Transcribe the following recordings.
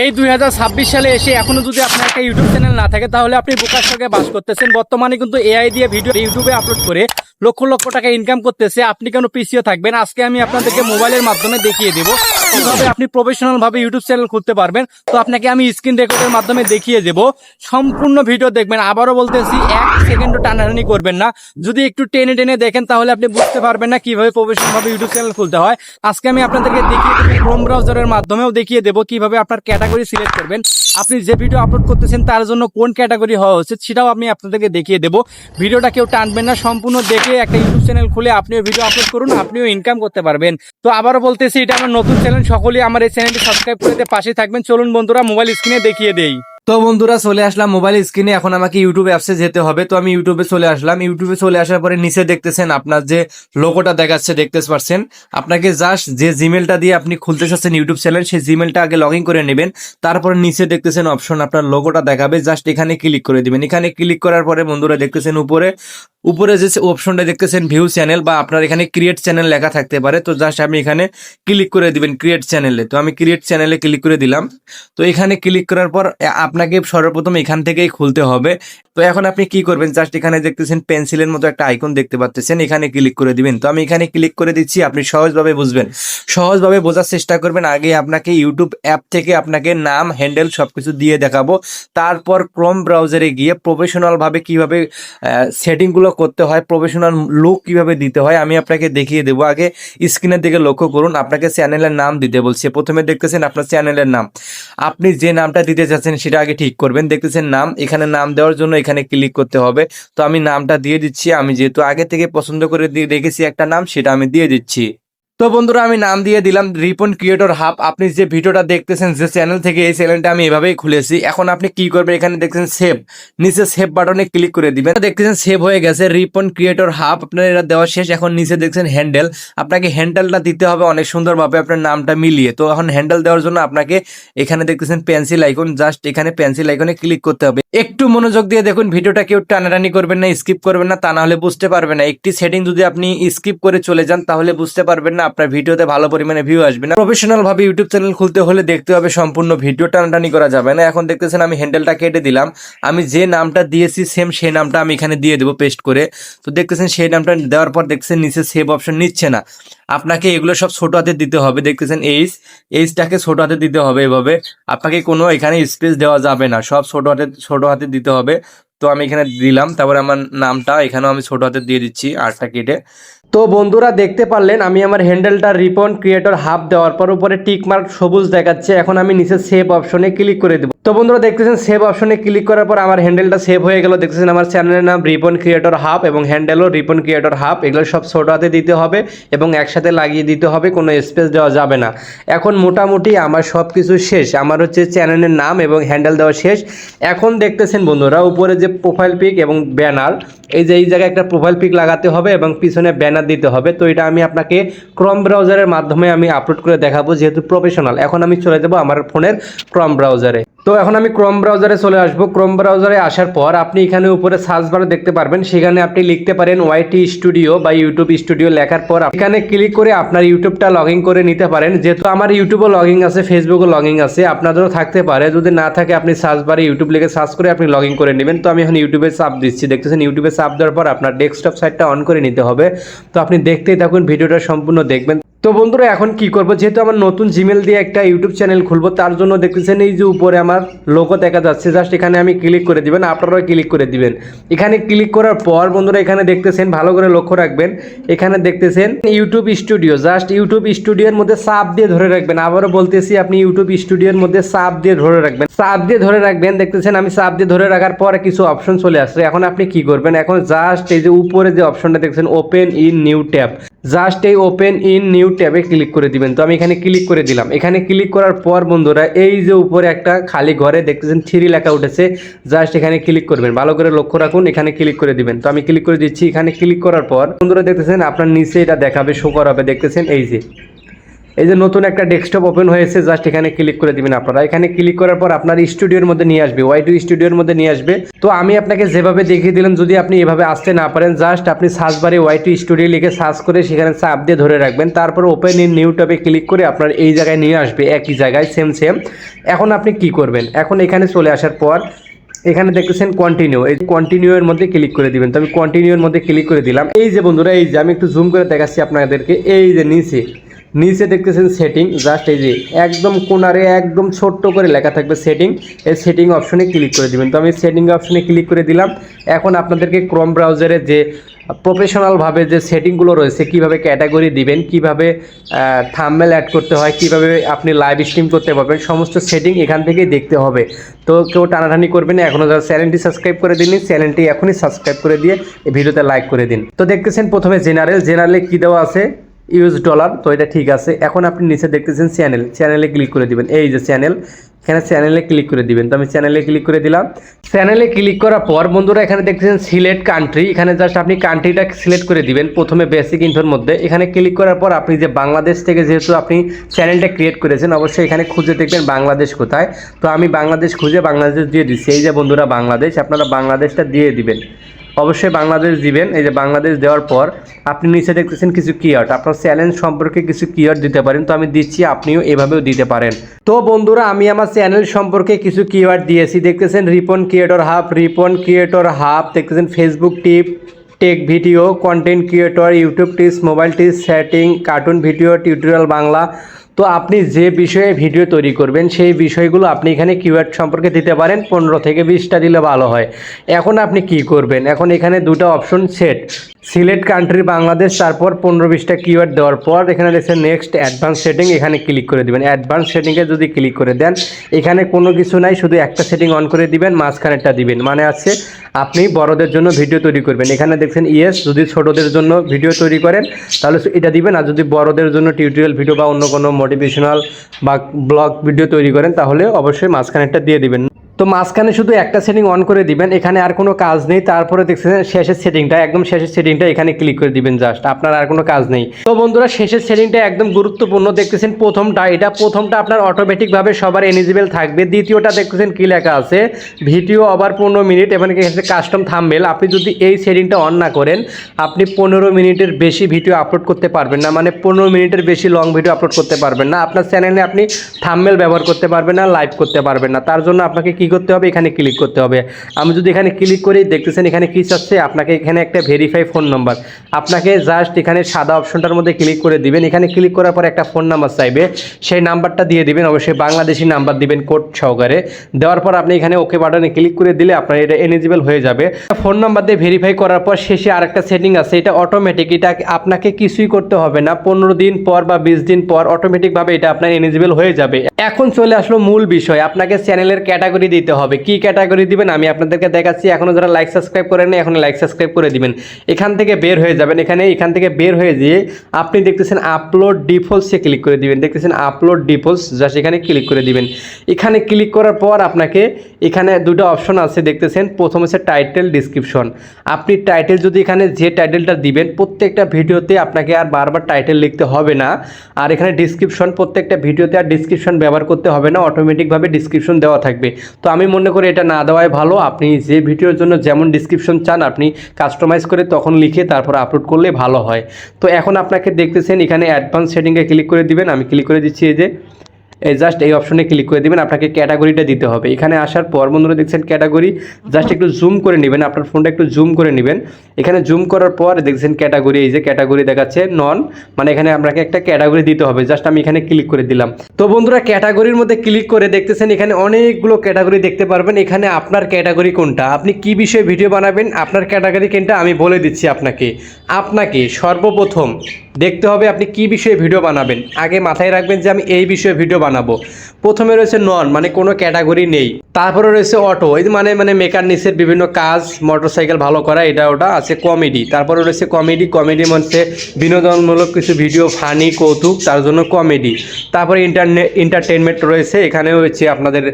এই দুই হাজার ছাব্বিশ সালে এসে এখনও যদি আপনার একটা ইউটিউব চ্যানেল না থাকে, তাহলে আপনি বোকার সঙ্গে বাস করতেছেন। বর্তমানে কিন্তু এআই দিয়ে ভিডিও ইউটিউবে আপলোড করে লক্ষ লক্ষ টাকা ইনকাম করতেছে। আপনি কেন পিছিয়ে থাকবেন? আজকে আমি আপনাদেরকে মোবাইলের মাধ্যমে দেখিয়ে দেবো। কীভাবে আপনি প্রফেশনাল ভাবে ইউটিউব চ্যানেল খুলতে পারবেন। তো আপনাকে আমি স্ক্রিন রেকর্ডের মাধ্যমে দেখিয়ে দেব। সম্পূর্ণ ভিডিও দেখবেন। আবারও বলতেছি, এক সেকেন্ডও টানাটানি করবেন না। যদি একটু টেনে টেনে দেখেন, তাহলে আপনি বুঝতে পারবেন না কীভাবে প্রফেশনাল ভাবে ইউটিউব চ্যানেল খুলতে হয়। আজকে আমি আপনাদেরকে দেখিয়ে দেবো ক্রোম ব্রাউজারের মাধ্যমেও দেখিয়ে দেবো কীভাবে আপনার ক্যাটাগরি সিলেক্ট করবেন। আপনি যে ভিডিও আপলোড করতেছেন, তার জন্য কোন ক্যাটাগরি হওয়া উচিত, সেটাও আমি আপনাদেরকে দেখিয়ে দেবো। ভিডিওটা কেউ টানবেন না, সম্পূর্ণ দেখে একটা ইউটিউব চ্যানেল খুলে আপনিও ভিডিও আপলোড করুন, আপনিও ইনকাম করতে পারবেন। তো আবারও বলতেছি, এটা আমার নতুন চ্যানেল, সকলেই আমার এই চ্যানেলটি সাবস্ক্রাইব করে পাশে থাকবেন। চলুন বন্ধুরা মোবাইল স্ক্রিনে দেখিয়ে দেই। তো বন্ধুরা, চলে আসলাম মোবাইল স্ক্রিনে এখন আমাকে ইউটিউব অ্যাপসে যেতে হবে। তো আমি ইউটিউবে চলে আসলাম। ইউটিউবে চলে আসার পরে নিচে দেখতেছেন আপনার যে লোগোটা দেখাচ্ছে দেখতে পারছেন? আপনাকে জাস্ট যে জিমেলটা দিয়ে আপনি খুলতে চাচ্ছেন ইউটিউব চ্যানেল সেই জিমেলটা আগে লগ করে নেবেন। তারপরে নিচে দেখতেছেন অপশন আপনার লোগোটা দেখাবে। জাস্ট এখানে ক্লিক করে দিবেন। এখানে ক্লিক করার পরে বন্ধুরা দেখতেছেন উপরে উপরে যে অপশনটা দেখতেছেন ভিউ চ্যানেল বা আপনার এখানে ক্রিয়েট চ্যানেল লেখা থাকতে পারে। তো জাস্ট আমি এখানে ক্লিক করে দিবেন ক্রিয়েট চ্যানেলে তো আমি ক্রিয়েট চ্যানেলে ক্লিক করে দিলাম। তো এখানে ক্লিক করার পর আপনাকে সর্বপ্রথম এখান থেকেই খুলতে হবে। তো এখন আপনি কি করবেন? জাস্ট এখানে দেখতেছেন পেন্সিলের মতো একটা আইকন দেখতে পাচ্ছেন এখানে ক্লিক করে দিবেন। তো আমি এখানে ক্লিক করে দিচ্ছি, আপনি সহজভাবে বুঝবেন। সহজভাবে বোঝার চেষ্টা করবেন। আগে আপনাকে ইউটিউব অ্যাপ থেকে আপনাকে নাম হ্যান্ডেল সবকিছু দিয়ে দেখাবো। তারপর ক্রোম ব্রাউজারে গিয়ে প্রফেশনাল ভাবে কীভাবে সেটিংগুলো করতে হয় প্রফেশনাল লুক কীভাবে দিতে হয়, আমি আপনাকে দেখিয়ে দেবো। আগে স্ক্রিনের দিকে লক্ষ্য করুন। আপনাকে চ্যানেলের নাম দিতে বলছে। প্রথমে দেখতেছেন আপনার চ্যানেলের নাম। আপনি যে নামটা দিতে চাচ্ছেন সেটা আগে ঠিক করবেন। দেখতেছেন নাম, এখানে নাম দেওয়ার জন্য এখানে ক্লিক করতে হবে। তো আমি নামটা দিয়ে দিচ্ছি। আমি যেহেতু আগে থেকে পছন্দ করে দিয়ে রেখেছি একটা নাম, সেটা আমি দিয়ে দিচ্ছি। তো বন্ধুরা, আমি নাম দিয়ে দিলাম রিপন ক্রিয়েটর হাব। আপনি যে ভিডিওটা দেখতেছেন, যে চ্যানেল থেকে এই চ্যানেলটা আমি এভাবেই খুলেছি। এখন আপনি কি করবেন? এখানে দেখছেন সেভ নিচে সেভ বাটনে ক্লিক করে দিবেন। দেখতেছেন সেভ হয়ে গেছে রিপন ক্রিয়েটর হাব। আপনার এটা দেওয়া শেষ। এখন নিচে দেখছেন হ্যান্ডেল আপনাকে হ্যান্ডেলটা দিতে হবে অনেক সুন্দরভাবে আপনার নামটা মিলিয়ে। তো এখন হ্যান্ডেল দেওয়ার জন্য আপনাকে এখানে দেখতেছেন পেন্সিল আইকন জাস্ট এখানে পেন্সিল আইকনে ক্লিক করতে হবে। একটু মনোযোগ দিয়ে দেখুন, ভিডিওটা কেউ টানাটানি করবেন না স্কিপ করবেন না, তা না হলে বুঝতে পারবেন না। একটি সেটিং যদি আপনি স্কিপ করে চলে যান, তাহলে বুঝতে পারবেন না আপনার ভিডিওতে ভালো পরিমাণে ভিউ আসবে না। প্রফেশনাল ভাবে ইউটিউব চ্যানেল খুলতে হলে দেখতে হবে সম্পূর্ণ ভিডিও টানাটানি করা যাবে না। এখন দেখতেছেন আমি হ্যান্ডেলটা কেটে দিলাম। আমি যে নামটা দিয়েছি সেম সেই নামটা আমি এখানে দিয়ে দেবো পেস্ট করে। তো দেখতেছেন সেই নামটা দেওয়ার পর দেখতেছেন নিচে সেভ অপশন নিচ্ছে না। আপনাকে এগুলো সব ছোট হাতে দিতে হবে। দেখতেছেন এইচ এইচটাকে ছোট হাতে দিতে হবে এভাবে। আপনাকে কোনো এখানে স্পেস দেওয়া যাবে না। সব ছোট হাতে ছোট হাতে দিতে হবে। তো আমি এখানে দিলাম। তারপরে আমার নামটা এখানেও আমি ছোট হাতে দিয়ে দিচ্ছি। আটটা কেটে। তো বন্ধুরা দেখতে পারলেন, আমি আমার হ্যান্ডেলটা রিপন ক্রিয়েটর হাফ দেওয়ার পর উপরে টিকমার্ক সবুজ দেখাচ্ছে। এখন আমি নিচে সেভ অপশনে ক্লিক করে দেবো। তো বন্ধুরা দেখতেছেন সেভ অপশনে ক্লিক করার পর আমার হ্যান্ডেলটা সেভ হয়ে গেল। দেখতেছেন আমার চ্যানেলের নাম রিপন ক্রিয়েটর হাফ এবং হ্যান্ডেলও রিপন ক্রিয়েটর হাফ এগুলো সব ছোট হাতে দিতে হবে এবং একসাথে লাগিয়ে দিতে হবে, কোনো স্পেস দেওয়া যাবে না। এখন মোটামুটি আমার সব কিছু শেষ। আমার হচ্ছে চ্যানেলের নাম এবং হ্যান্ডেল দেওয়া শেষ। এখন দেখতেছেন বন্ধুরা, উপরে যে প্রোফাইল পিক এবং ব্যানার এই যে এই জায়গায় একটা প্রোফাইল পিক লাগাতে হবে এবং পিছনে ব্যানার দিতে হবে। তো এটা আমি আপনাকে ক্রম ব্রাউজারের মাধ্যমে আমি আপলোড করে দেখাবো, যেহেতু প্রফেশনাল এখন আমি চলে যাব আমার ফোনের ক্রম ব্রাউজারে তো এখন আমি ক্রোম ব্রাউজারে চলে আসব। ক্রোম ব্রাউজারে আসার পর আপনি এখানে উপরে সার্চ বারে দেখতে পারবেন। সেখানে আপনি লিখতে পারেন ওয়াইটি স্টুডিও বা ইউটিউব স্টুডিও লেখার পর এখানে ক্লিক করে আপনার ইউটিউবটা লগ করে নিতে পারেন। যেহেতু আমার ইউটিউবও লগ আছে ফেসবুকও লগ আছে, আপনাদেরও থাকতে পারে। যদি না থাকে, আপনি সার্চ বারে ইউটিউব লিখে সার্চ করে আপনি লগ করে নেবেন। তো আমি এখন ইউটিউবে চাপ দিচ্ছি। দেখতেছেন ইউটিউবে চাপ দেওয়ার পর আপনার ডেস্কটপ সাইটটা অন করে নিতে হবে। তো আপনি দেখতেই থাকুন, ভিডিওটা সম্পূর্ণ দেখবেন। তো বন্ধুরা, এখন কি করব? যেহেতু আমার নতুন জিমেল দিয়ে একটা ইউটিউব চ্যানেল খুলবো, তার জন্য দেখতেছেন এই যে উপরে আমার লোগো দেখা যাচ্ছে। জাস্ট এখানে আমি ক্লিক করে দিবেন, আপনারাও ক্লিক করে দিবেন। এখানে ক্লিক করার পর বন্ধুরা, এখানে দেখতেছেন, ভালো করে লক্ষ্য রাখবেন। এখানে দেখতেছেন ইউটিউব স্টুডিও জাস্ট ইউটিউব স্টুডিওর মধ্যে চাপ দিয়ে ধরে রাখবেন। আবারও বলতেছি, আপনি ইউটিউব স্টুডিওর মধ্যে চাপ দিয়ে ধরে রাখবেন। চাপ দিয়ে ধরে রাখবেন, দেখতেছেন, আমি চাপ দিয়ে ধরে রাখার পরে কিছু অপশন চলে আসছে। এখন আপনি কি করবেন? এখন জাস্ট এই যে উপরে যে অপশনটা দেখছেন open in new tab just এই ওপেন ইন নিউ ট্যাবে ক্লিক করে দিবেন। তো আমি এখানে ক্লিক করে দিলাম। এখানে ক্লিক করার পর বন্ধুরা, এই যে উপরে একটা খালি ঘরে দেখতেছেন, থ্রি লেখা উঠেছে। জাস্ট এখানে ক্লিক করবেন। ভালো করে লক্ষ্য রাখুন, এখানে ক্লিক করে দিবেন। তো আমি ক্লিক করে দিচ্ছি। এখানে ক্লিক করার পর বন্ধুরা দেখতেছেন, আপনার নিচে এটা দেখাবে শো করাবে। দেখতেছেন, এই যে। এই যে নতুন একটা ডেস্কটপ ওপেন হয়েছে জাস্ট এখানে ক্লিক করে দিবেন আপনারা। এখানে ক্লিক করার পর আপনার স্টুডিওর মধ্যে নিয়ে আসবে ওয়াই টু স্টুডিওর মধ্যে নিয়ে আসবে। তো আমি আপনাকে যেভাবে দেখিয়ে দিলাম, যদি আপনি এভাবে আসতে না পারেন জাস্ট আপনি সার্চ বারে ওয়াই টু স্টুডিও লিখে সার্চ করে সেখানে চাপ দিয়ে ধরে রাখবেন। তারপর ওপেন ইন নিউ টপে ক্লিক করে আপনার এই জায়গায় নিয়ে আসবে, একই জায়গায় সেম সেম এখন আপনি কি করবেন? এখন এখানে চলে আসার পর, এখানে দেখতেছেন কন্টিনিউ এই কন্টিনিউ এর মধ্যে ক্লিক করে দিবেন। তো আমি কন্টিনিউ এর মধ্যে ক্লিক করে দিলাম। এই যে বন্ধুরা, এই যে আমি একটু জুম করে দেখাচ্ছি আপনাদেরকে। এই যে নিচে নিচে দেখতেছেন সেটিং জাস্ট এই যে একদম কোনারে একদম ছোট্ট করে লেখা থাকবে সেটিং এই সেটিং অপশনে ক্লিক করে দিবেন। তো আমি সেটিং অপশনে ক্লিক করে দিলাম। এখন আপনাদেরকে ক্রোম ব্রাউজারে যে প্রফেশনালভাবে যে সেটিংগুলো রয়েছে, কীভাবে ক্যাটাগরি দিবেন, কীভাবে থাম্বেল অ্যাড করতে হয়, কীভাবে আপনি লাইভ স্ট্রিম করতে পারবেন, সমস্ত সেটিং এখান থেকেই দেখতে হবে। তো কেউ টানাটানি করবেন এখনও যারা চ্যানেলটি সাবস্ক্রাইব করে দিন চ্যানেলটি এখনই সাবস্ক্রাইব করে দিয়ে ভিডিওতে লাইক করে দিন। তো দেখতেছেন প্রথমে জেনারেল জেনারেলে কী দেওয়া আছে? ইউএস ডলার তো এটা ঠিক আছে। এখন আপনি নিচে দেখতেছেন চ্যানেল চ্যানেলে ক্লিক করে দিবেন। এই যে চ্যানেল এখানে চ্যানেলে ক্লিক করে দিবেন। তো আমি চ্যানেলে ক্লিক করে দিলাম। চ্যানেলে ক্লিক করার পর বন্ধুরা, এখানে দেখতেছেন সিলেক্ট কান্ট্রি এখানে জাস্ট আপনি কান্ট্রিটা সিলেক্ট করে দিবেন প্রথমে বেসিক ইনফোর মধ্যে। এখানে ক্লিক করার পর আপনি যে বাংলাদেশ থেকে যেহেতু আপনি চ্যানেলটা ক্রিয়েট করেছেন, অবশ্যই এখানে খুঁজে দেখবেন বাংলাদেশ কোথায়। তো আমি বাংলাদেশ খুঁজে বাংলাদেশ দিয়ে দিচ্ছি। এই যে বন্ধুরা, বাংলাদেশ। আপনারা বাংলাদেশটা দিয়ে দিবেন। অবশ্যই বাংলাদেশ দিবেন। এই যে বাংলাদেশ দেওয়ার পর আপনি নিচে দেখতেছেন কিছু কিওয়ার্ড আপনার চ্যালেঞ্জ সম্পর্কে কিছু কিওয়ার্ড দিতে পারেন। তো আমি দিচ্ছি, আপনিও এভাবেও দিতে পারেন। তো বন্ধুরা, আমি আমার চ্যানেল সম্পর্কে কিছু কিওয়ার্ড দিয়েছি। দেখতেছেন Ripon creator hub Ripon creator hub দেখতেছেন Facebook tip tech video content creator YouTube tips mobile tips setting cartoon video tutorial Bangla. তো আপনি যে বিষয়ে ভিডিও তৈরি করবেন, সেই বিষয়গুলো আপনি এখানে কিওয়ার্ড সম্পর্কে দিতে পারেন, পনেরো থেকে বিশটা দিলে ভালো হয়। এখন আপনি কি করবেন? এখন এখানে দুটো option set select country Bangladesh তারপর পনেরো বিশটা কিওয়ার্ড দেওয়ার পর এখানে দেখছেন নেক্সট অ্যাডভান্স সেটিং এখানে ক্লিক করে দিবেন। অ্যাডভান্স সেটিংয়ে যদি ক্লিক করে দেন, এখানে কোনো কিছু নাই, শুধু একটা সেটিং অন করে দিবেন, মাঝখানেরটা দিবেন। মানে আছে, আপনি বড়দের জন্য ভিডিও তৈরি করবেন। এখানে দেখছেন ইয়েস যদি ছোটদের জন্য ভিডিও তৈরি করেন, তাহলে এটা দিবেন। আর যদি বড়দের জন্য টিউটোরিয়াল ভিডিও বা অন্য কোনো মোটিভেশনাল বা ব্লগ ভিডিও তৈরি করেন তাহলে অবশ্যই মাঝখানেরটা দিয়ে দিবেন। তো মাঝখানে শুধু একটা সেটিং অন করে দিবেন, এখানে আর কোনো কাজ নেই, তারপরে দেখছেন শেষের সেটিংটা একদম শেষের সেটিংটা এখানে ক্লিক করে দিবেন জাস্ট আপনার আর কোনো কাজ নেই। তো বন্ধুরা, শেষের সেটিংটা একদম গুরুত্বপূর্ণ, দেখতেছেন প্রথমটা, এটা প্রথমটা আপনার অটোমেটিকভাবে সবার এলিজিবল থাকবে। দ্বিতীয়টা দেখতেছেন কি লেখা আছে, ভিডিও ওভার পনেরো মিনিট এবং এখানে কাস্টম থামবেল আপনি যদি এই সেটিংটা অন না করেন, আপনি পনেরো মিনিটের বেশি ভিডিও আপলোড করতে পারবেন না মানে পনেরো মিনিটের বেশি লং ভিডিও আপলোড করতে পারবেন না। আপনার চ্যানেলে আপনি থামবেল ব্যবহার করতে পারবেন না লাইভ করতে পারবেন না, তার জন্য আপনাকে করতে হবে? এখানে ক্লিক করতে হবে। আমি যদি এখানে ক্লিক করি, দেখতেছেন এখানে কি চাচ্ছে? আপনাকে এখানে একটা ভেরিফাই ফোন নাম্বার আপনাকে জাস্ট এখানে সাদা অপশনটার মধ্যে ক্লিক করে দিবেন। এখানে ক্লিক করার পর একটা ফোন নাম্বার চাইবে। সেই নাম্বারটা দিয়ে দিবেন। অবশ্যই বাংলাদেশি নাম্বার দিবেন কোড সহকারে। দেওয়ার পর আপনি এখানে ওকে বাটনে ক্লিক করে দিলে আপনার এটা এলিজিবল হয়ে যাবে। ফোন নাম্বার দিয়ে ভেরিফাই করার পর শেষে আরেকটা সেটিং আছে। এটা অটোমেটিক এটা আপনাকে কিছুই করতে হবে না। পনেরো দিন পর বা বিশ দিন পর অটোমেটিকভাবে এটা আপনার এলিজিবল হয়ে যাবে। এখন চলে আসলো মূল বিষয়। আপনাকে চ্যানেলের ক্যাটাগরি দিতে হবে। কি ক্যাটাগরি দিবেন আমি আপনাদেরকে দেখাচ্ছি। এখনও যারা লাইক সাবস্ক্রাইব করেন না এখন লাইক সাবস্ক্রাইব করে দিবেন। এখান থেকে বের হয়ে যাবেন। এখানে, এখান থেকে বের হয়ে দিয়ে আপনি দেখতেছেন আপলোড ডিফল্টসে ক্লিক করে দিবেন। দেখতেছেন আপলোড ডিফল্টস জাস্ট এখানে ক্লিক করে দিবেন। এখানে ক্লিক করার পর আপনাকে এখানে দুটো অপশন আছে, দেখতেছেন। প্রথম হচ্ছে টাইটেল ডিসক্রিপশন আপনি টাইটেল যদি এখানে যে টাইটেলটা দিবেন, প্রত্যেকটা ভিডিওতে আপনাকে আর বারবার টাইটেল লিখতে হবে না। আর এখানে ডিসক্রিপশন প্রত্যেকটা ভিডিওতে আর ডিসক্রিপশন ব্যবহার করতে হবে না। অটোমেটিকভাবে ডিসক্রিপশন দেওয়া থাকবে। তো আমি মনে করি এটা না দেওয়াই ভালো। আপনি যে ভিডিওর জন্য যেমন ডিসক্রিপশন চান, আপনি কাস্টমাইজ করে তখন লিখে তারপর আপলোড করলে ভালো হয়। তো এখন আপনাকে দেখতেছেন, এখানে অ্যাডভান্স সেটিংয়ে ক্লিক করে দিবেন। আমি ক্লিক করে দিচ্ছি এই যে এই জাস্ট এই অপশনে ক্লিক করে দিবেন, আপনাকে ক্যাটাগরিটা দিতে হবে। এখানে আসার পর বন্ধুরা দেখছেন ক্যাটাগরি জাস্ট একটু জুম করে নেবেন, আপনার ফোনটা একটু জুম করে নেবেন। এখানে জুম করার পর দেখছেন ক্যাটাগরি এই যে ক্যাটাগরি দেখাচ্ছে নন মানে এখানে আপনাকে একটা ক্যাটাগরি দিতে হবে জাস্ট আমি এখানে ক্লিক করে দিলাম। তো বন্ধুরা ক্যাটাগরির মধ্যে ক্লিক করে দেখতেছেন, এখানে অনেকগুলো ক্যাটাগরি দেখতে পারবেন। এখানে আপনার ক্যাটাগরি কোনটা? আপনি কি বিষয়ে ভিডিও বানাবেন? আপনার ক্যাটাগরি কোনটা? আমি বলে দিচ্ছি আপনাকে। আপনাকে সর্বপ্রথম দেখতে হবে আপনি কি বিষয়ে ভিডিও বানাবেন। আগে মাথায় রাখবেন যে আমি এই বিষয়ে ভিডিও বানাবো। প্রথমে রয়েছে নন মানে কোনো ক্যাটাগরি নেই। তারপরে রয়েছে অটো এই মানে মানে মেকানিক্সের বিভিন্ন কাজ মোটরসাইকেল ভালো করা, এটা ওটা, আছে কমেডি তারপরে রয়েছে কমেডি কমেডি মধ্যে বিনোদনমূলক কিছু ভিডিও ফানি কৌতুক, তার জন্য কমেডি তারপরে ইন্টারনেট এন্টারটেনমেন্ট রয়েছে এখানে হচ্ছে আপনাদের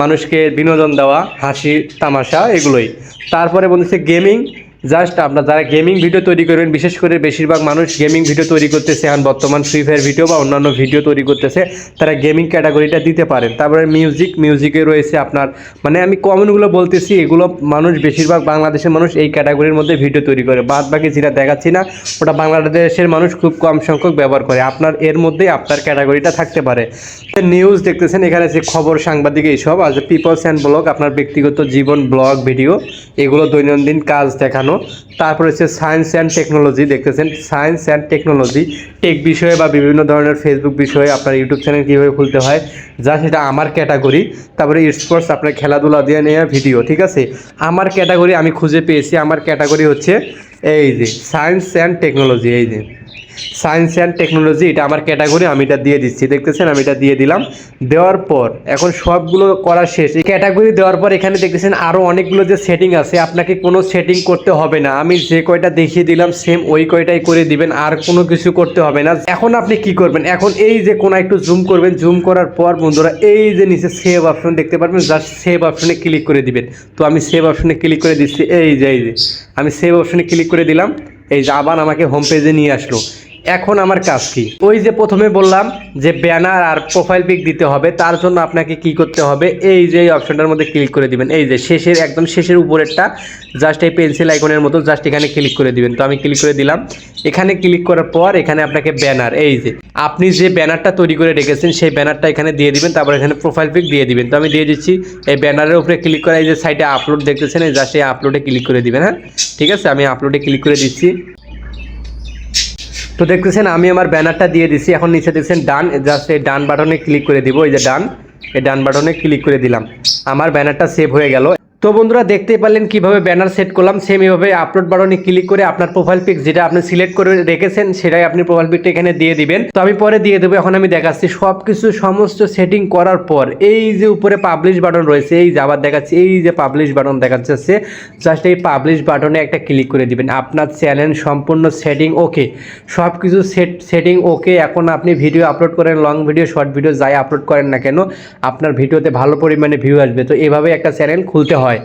মানুষকে বিনোদন দেওয়া, হাসি, তামাশা, এগুলোই। তারপরে বলছে গেমিং জাস্ট আপনার যারা গেমিং ভিডিও তৈরি করবেন, বিশেষ করে বেশিরভাগ মানুষ গেমিং ভিডিও তৈরি করতেছে, এখন বর্তমান ফ্রি ফায়ার ভিডিও বা অন্যান্য ভিডিও তৈরি করতেছে, তারা গেমিং ক্যাটাগরিটা দিতে পারেন। তারপরে মিউজিক মিউজিকে রয়েছে আপনার মানে আমি কমনগুলো বলতেছি, এগুলো মানুষ, বেশিরভাগ বাংলাদেশের মানুষ এই ক্যাটাগরির মধ্যে ভিডিও তৈরি করে। বাদ বাকি যেটা দেখাচ্ছি না, ওটা বাংলাদেশের মানুষ খুব কম সংখ্যক ব্যবহার করে। আপনার, এর মধ্যেই আপনার ক্যাটাগরিটা থাকতে পারে। নিউজ দেখতেছেন, এখানে যে খবর, সাংবাদিক এইসব আজ পিপলস অ্যান্ড ব্লগ আপনার ব্যক্তিগত জীবন ব্লগ ভিডিও এগুলো দৈনন্দিন কাজ দেখানো। তারপর হচ্ছে সায়েন্স অ্যান্ড টেকনোলজি দেখতেছেন। সায়েন্স অ্যান্ড টেকনোলজি টেক বিষয়ে বা বিভিন্ন ধরনের ফেসবুক বিষয়ে আপনার ইউটিউব চ্যানেল কীভাবে খুলতে হয়, যা সেটা আমার ক্যাটাগরি তারপরে স্পোর্টস আপনার খেলাধুলা দিয়ে নেওয়া ভিডিও ঠিক আছে? আমার ক্যাটাগরি আমি খুঁজে পেয়েছি, আমার ক্যাটাগরি হচ্ছে এই যে সায়েন্স অ্যান্ড টেকনোলজি এই যে। সায়েন্স অ্যান্ড টেকনোলজি এটা আমার ক্যাটাগরি আমি এটা দিয়ে দিচ্ছি, দেখতেছেন? আমি এটা দিয়ে দিলাম। দেওয়ার পর, এখন সবগুলো করা শেষ। এই ক্যাটাগরি দেওয়ার পর এখানে দেখতেছেন আরও অনেকগুলো যে সেটিং আছে, আপনাকে কোনো সেটিং করতে হবে না। আমি যে কয়টা দেখিয়ে দিলাম সেম ওই কয়টাই করে দিবেন, আর কোনো কিছু করতে হবে না। এখন আপনি কি করবেন? এখন এই যে কোনো একটু জুম করবেন। জুম করার পর, বন্ধুরা, এই যে নিচে সেভ অপশন দেখতে পারবেন জাস্ট সেভ অপশনে ক্লিক করে দিবেন। তো আমি সেভ অপশনে ক্লিক করে দিচ্ছি, এই যে এই যে। আমি সেভ অপশনে ক্লিক করে দিলাম। এই আবার আমাকে হোম পেজে নিয়ে আসলো। এখন আমার কাজ কি? ওই যে প্রথমে বললাম যে ব্যানার আর প্রোফাইল পিক দিতে হবে, তার জন্য আপনাকে কি করতে হবে? এই যে এই অপশনটার মধ্যে ক্লিক করে দিবেন। এই যে শেষের, একদম শেষের উপরেরটা জাস্ট এই পেন্সিল আইকনের মতো জাস্ট এখানে ক্লিক করে দিবেন। তো আমি ক্লিক করে দিলাম। এখানে ক্লিক করার পর এখানে আপনাকে ব্যানার, এই যে আপনি যে ব্যানারটা তৈরি করে রেখেছেন, সেই ব্যানারটা এখানে দিয়ে দিবেন, তারপর এখানে প্রোফাইল পিক দিয়ে দিবেন। তো আমি দিয়ে দিচ্ছি, এই ব্যানারের উপরে ক্লিক করে, এই যে সাইডে আপলোড দেখতেছেন, এই জাস্ট এই আপলোডে ক্লিক করে দিবেন হ্যাঁ? ঠিক আছে? আমি আপলোডে ক্লিক করে দিচ্ছি। তো দেখতেছেন, আমি আমার ব্যানারটা দিয়ে দিছি। এখন নিচে দেখছেন, ডান জাস্ট এই ডান বাটনে ক্লিক করে দিব। এই যে ডান, এই ডান বাটনে ক্লিক করে দিলাম। আমার ব্যানারটা সেভ হয়ে গেল। তো বন্ধুরা দেখতেই পারলেন কীভাবে ব্যানার সেট করলাম সেম এভাবে আপলোড বাটনে ক্লিক করে আপনার প্রোফাইল পিক যেটা আপনি সিলেক্ট করে রেখেছেন, সেটাই আপনি প্রোফাইল পিকটা এখানে দিয়ে দিবেন। তো আমি পরে দিয়ে দেবো, এখন আমি দেখাচ্ছি সব কিছু সমস্ত সেটিং করার পর, এই যে উপরে পাবলিশ বাটন রয়েছে, এই যে আবার দেখাচ্ছি, এই যে পাবলিশ বাটন দেখাচ্ছে জাস্ট এই পাবলিশ বাটনে একটা ক্লিক করে দিবেন, আপনার চ্যানেল সম্পূর্ণ সেটিং ওকে সব কিছু সেট সেটিং ওকে এখন আপনি ভিডিও আপলোড করেন লং ভিডিও শর্ট ভিডিও যাই আপলোড করেন না কেন, আপনার ভিডিওতে ভালো পরিমাণে ভিউ আসবে। তো এভাবে একটা চ্যানেল খুলতে হয়।